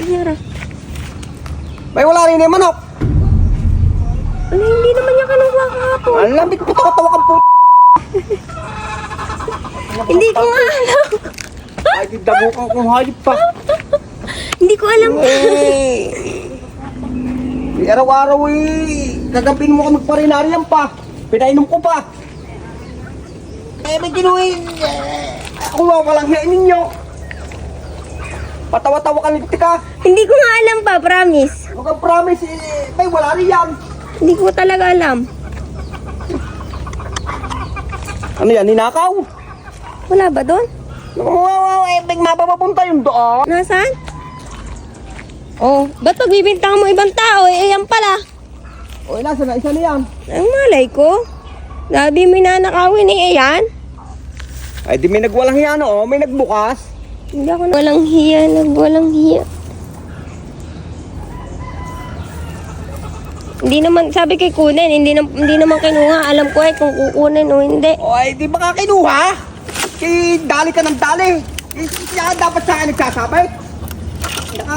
Yara. May wala rin yung manok. Ano, hindi naman niya kinuha kahapon. Ang lambit ko tawa kang po. Hindi ko nga alam. Ay, di dabukan kong hayop pa. Hindi ko alam. Eh. Araw-araw eh. Gagapin mo ka magparinaryan pa. Pinainom ko pa. Eh, may ginuhin. Eh, ako nga walang hiyain ninyo. Patawa-tawa ka nito ka. Hindi ko nga alam pa, promise. Huwag kang promise eh. May wala rin yan. Hindi ko talaga alam. Ano yan, ninakaw? Wala ba doon? Wow, eh, big mapapapunta yung doon. Nasaan? Oh, ba't pagbibintang mo ibang tao? Eh, ayan pala. O, nasa na isa na yan. Ang malay ko. Sabi mo nanakawin eh, ayan. Ay, di may nagwalang hiya, no? May nagbukas. Hindi ako na- walang hiya, nagwalang hiya. Hindi naman, sabi kay kunin, hindi, na, hindi naman kinuha. Alam ko eh kung kukunin o hindi. O, ay, di ba ka kinuha? Eh, dali ka ng dali. Siya dapat sa akin nagsasabay. Naka,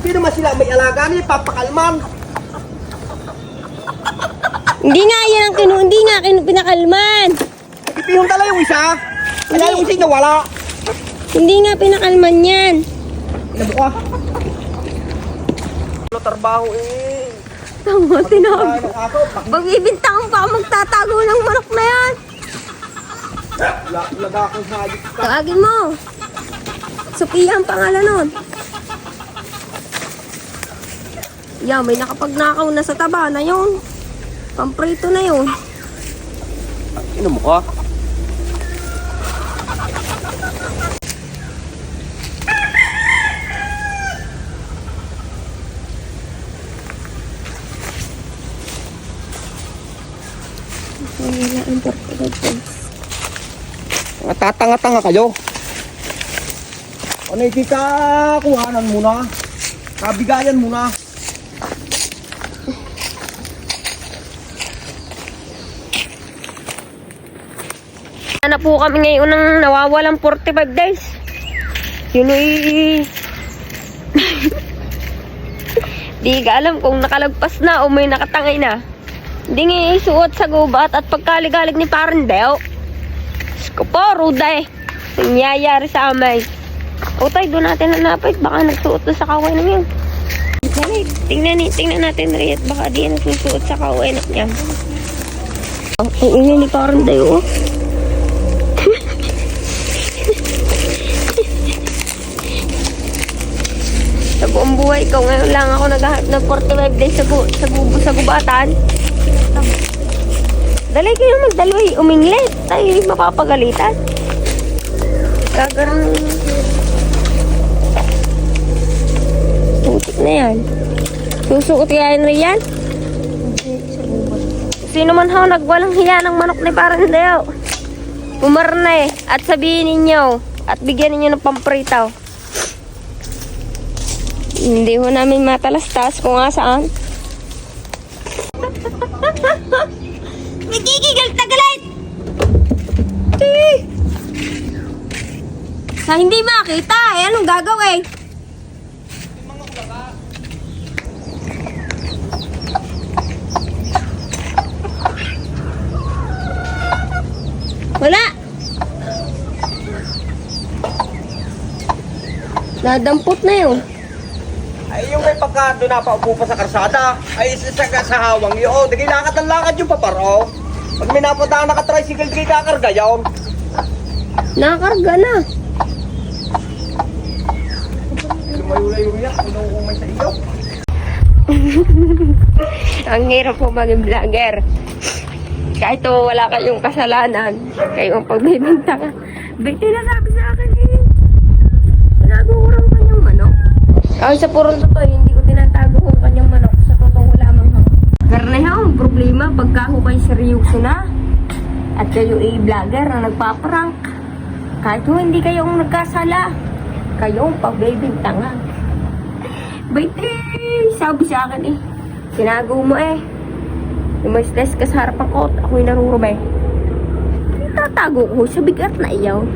hindi naman sila may alaga ni papakalman. Hindi nga yan ang kinu, hindi nga kinu, pinakalman. Ipihong dala yung isa. Wala yung isa na wala. Hindi nga pinakalman yan. Inabuka. Ano trabaho eh? Ay, ako, bakit Pagbibintang pa ako magtatago ng manok na yan. la- laga akong ka? Tawagin mo. Sophia ang pangalan nun. Yeah, may nakapagnakaw na sa taba na yun. Pamprito na yun. Ino mo ka? Wala ang portrait guys. Mga tatanga-tanga kayo. Ano ikika kuhanan muna? Kabigayan muna. Ano po kami ngayon ng nawawalang 45 days. Yun ay... Di ka alam kung nakalagpas na o may nakatangay na. Hindi nga isuot sa gubat at pagkaligalig ni Parendel. Sko po, ruda eh. Nangyayari sa amay. O tayo, doon natin nanapit. Baka nagsuot na sa kaway na yun. Dali, tingnan, tingnan natin Riet. Baka di yan nagsusuot sa kaway na yan. Oh, ang ingay ni Parendel oh. Sa buong buhay ko, ngayon lang ako naghahanap ng 45 days sa, gu sa gubo sa gubatan. Dali kayo magdaloy, uminglet. Tayo mapapagalitan. Gagarang... Putik na yan. Susuot kaya yun riyan? Sino man ho nagwalang hiya ng manok ni Parandeo? Pumarna eh. At sabihin ninyo. At bigyan ninyo ng pampritaw. Hindi ho namin matalastas kung nga saan. Nagigigil tagalit! Sa hindi makita, eh, anong gagawin? Wala! Nadampot na yun. Ay, yung may pagka doon napaupo pa sa karsada, ay isa sa, hawang yun. Di lakad ng lakad yung paparo. Pag may napunta ka naka-tricycle, di kakarga yun. Nakakarga na. Lumayo-layo yan, kung umay sa iyo. Ang hirap po maging vlogger. Kahit po wala kayong kasalanan, kayong pagbibintangan. Bigti na sabi sa akin eh. Tinago Ay, sa purong totoo, hindi ko tinatago kung kanyang manok. Sa totoo lamang ho. Karne ho, ang problema pagka ho kayo seryoso na. At kayo ay vlogger na nagpaprank. Kahit ho hindi kayong nagkasala, kayong pagbibintangan. Baiti, sabi sa akin eh. Tinago mo eh. Lumasles ka sa harapan ko ako'y narurumay. Tatago ko sa bigat na iyaw.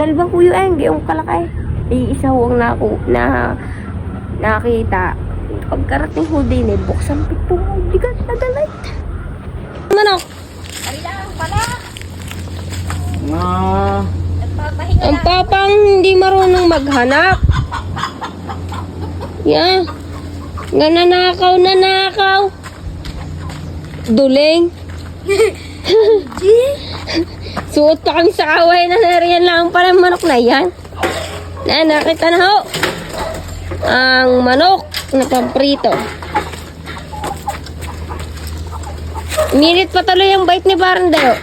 Dalawang kuyo eh, yung kalakay. Iisa ho ang naku, na, nakita. Pagkarating ho din eh, buksan pito bigat na dalay. Manok, Ah, ang papang hindi marunong maghanap. Yeah. Nga nanakaw, nanakaw. Duling. Suot pa kami sa kaway na nariyan lang pala ang manok na yan. Na, nakita na ho. Ang manok na pamprito. Minit pa tuloy ang bait ni Barandayo.